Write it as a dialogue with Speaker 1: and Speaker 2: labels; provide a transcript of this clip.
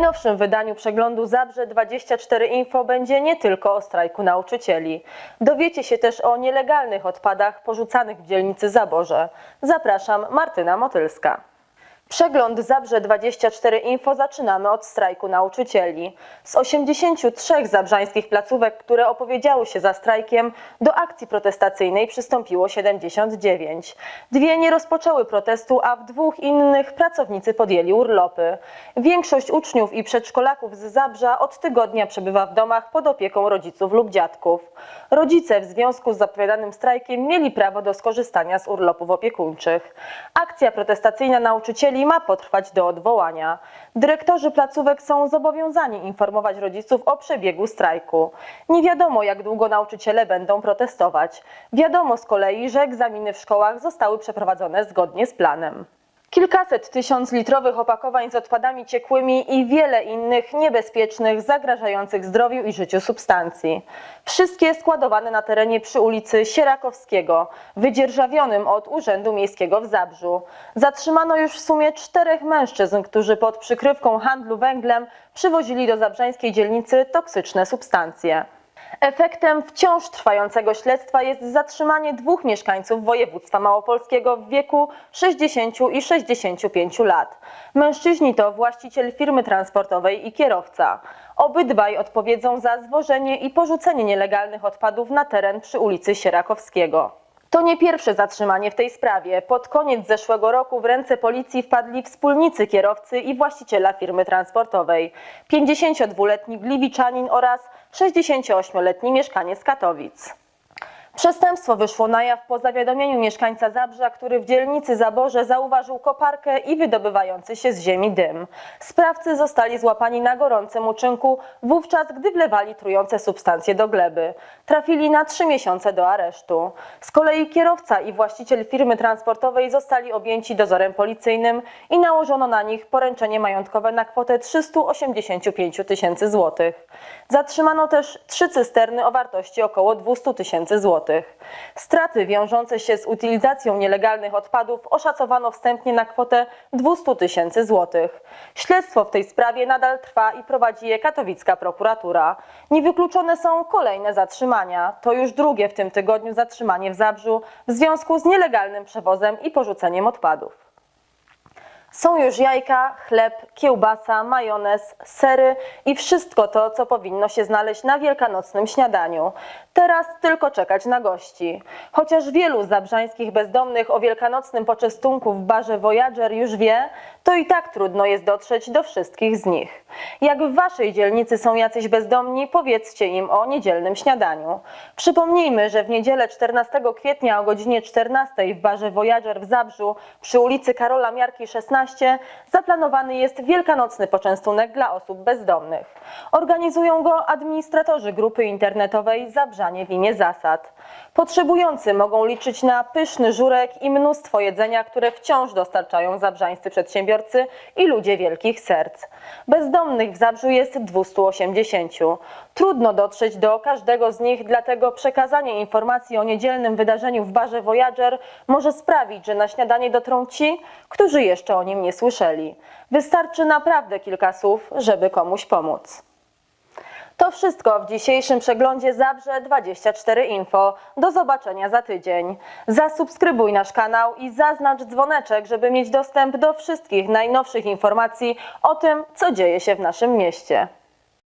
Speaker 1: najnowszym wydaniu przeglądu Zabrze 24 Info będzie nie tylko o strajku nauczycieli. Dowiecie się też o nielegalnych odpadach porzucanych w dzielnicy Zaborze. Zapraszam, Martyna Motylska. Przegląd Zabrze 24 Info zaczynamy od strajku nauczycieli. Z 83 zabrzańskich placówek, które opowiedziały się za strajkiem, do akcji protestacyjnej przystąpiło 79. Dwie nie rozpoczęły protestu, a w dwóch innych pracownicy podjęli urlopy. Większość uczniów i przedszkolaków z Zabrza od tygodnia przebywa w domach pod opieką rodziców lub dziadków. Rodzice w związku z zapowiadanym strajkiem mieli prawo do skorzystania z urlopów opiekuńczych. Akcja protestacyjna nauczycieli ma potrwać do odwołania. Dyrektorzy placówek są zobowiązani informować rodziców o przebiegu strajku. Nie wiadomo, jak długo nauczyciele będą protestować. Wiadomo z kolei, że egzaminy w szkołach zostały przeprowadzone zgodnie z planem. Kilkaset tysiąc litrowych opakowań z odpadami ciekłymi i wiele innych niebezpiecznych, zagrażających zdrowiu i życiu substancji. Wszystkie składowane na terenie przy ulicy Sierakowskiego, wydzierżawionym od Urzędu Miejskiego w Zabrzu. Zatrzymano już w sumie czterech mężczyzn, którzy pod przykrywką handlu węglem przywozili do zabrzańskiej dzielnicy toksyczne substancje. Efektem wciąż trwającego śledztwa jest zatrzymanie dwóch mieszkańców województwa małopolskiego w wieku 60 i 65 lat. Mężczyźni to właściciel firmy transportowej i kierowca. Obydwaj odpowiedzą za zwożenie i porzucenie nielegalnych odpadów na teren przy ulicy Sierakowskiego. To nie pierwsze zatrzymanie w tej sprawie. Pod koniec zeszłego roku w ręce policji wpadli wspólnicy kierowcy i właściciela firmy transportowej. 52-letni Gliwiczanin oraz 68-letni mieszkaniec Katowic. Przestępstwo wyszło na jaw po zawiadomieniu mieszkańca Zabrza, który w dzielnicy Zaborze zauważył koparkę i wydobywający się z ziemi dym. Sprawcy zostali złapani na gorącym uczynku, wówczas gdy wlewali trujące substancje do gleby. Trafili na trzy miesiące do aresztu. Z kolei kierowca i właściciel firmy transportowej zostali objęci dozorem policyjnym i nałożono na nich poręczenie majątkowe na kwotę 385 tysięcy złotych. Zatrzymano też trzy cysterny o wartości około 200 tysięcy złotych. Straty wiążące się z utylizacją nielegalnych odpadów oszacowano wstępnie na kwotę 200 tysięcy złotych. Śledztwo w tej sprawie nadal trwa i prowadzi je katowicka prokuratura. Niewykluczone są kolejne zatrzymania. To już drugie w tym tygodniu zatrzymanie w Zabrzu w związku z nielegalnym przewozem i porzuceniem odpadów. Są już jajka, chleb, kiełbasa, majonez, sery i wszystko to, co powinno się znaleźć na wielkanocnym śniadaniu. Teraz tylko czekać na gości. Chociaż wielu zabrzańskich bezdomnych o wielkanocnym poczestunku w barze Voyager już wie, to i tak trudno jest dotrzeć do wszystkich z nich. Jak w waszej dzielnicy są jacyś bezdomni, powiedzcie im o niedzielnym śniadaniu. Przypomnijmy, że w niedzielę 14 kwietnia o godzinie 14 w barze Voyager w Zabrzu przy ulicy Karola Miarki 16 zaplanowany jest wielkanocny poczęstunek dla osób bezdomnych. Organizują go administratorzy grupy internetowej Zabrzanie w imię zasad. Potrzebujący mogą liczyć na pyszny żurek i mnóstwo jedzenia, które wciąż dostarczają zabrzańscy przedsiębiorcy i ludzie wielkich serc. Bezdomnych w Zabrzu jest 280. Trudno dotrzeć do każdego z nich, dlatego przekazanie informacji o niedzielnym wydarzeniu w barze Voyager może sprawić, że na śniadanie dotrą ci, którzy jeszcze o nim nie słyszeli. Wystarczy naprawdę kilka słów, żeby komuś pomóc. To wszystko w dzisiejszym przeglądzie Zabrze 24 Info. Do zobaczenia za tydzień. Zasubskrybuj nasz kanał i zaznacz dzwoneczek, żeby mieć dostęp do wszystkich najnowszych informacji o tym, co dzieje się w naszym mieście.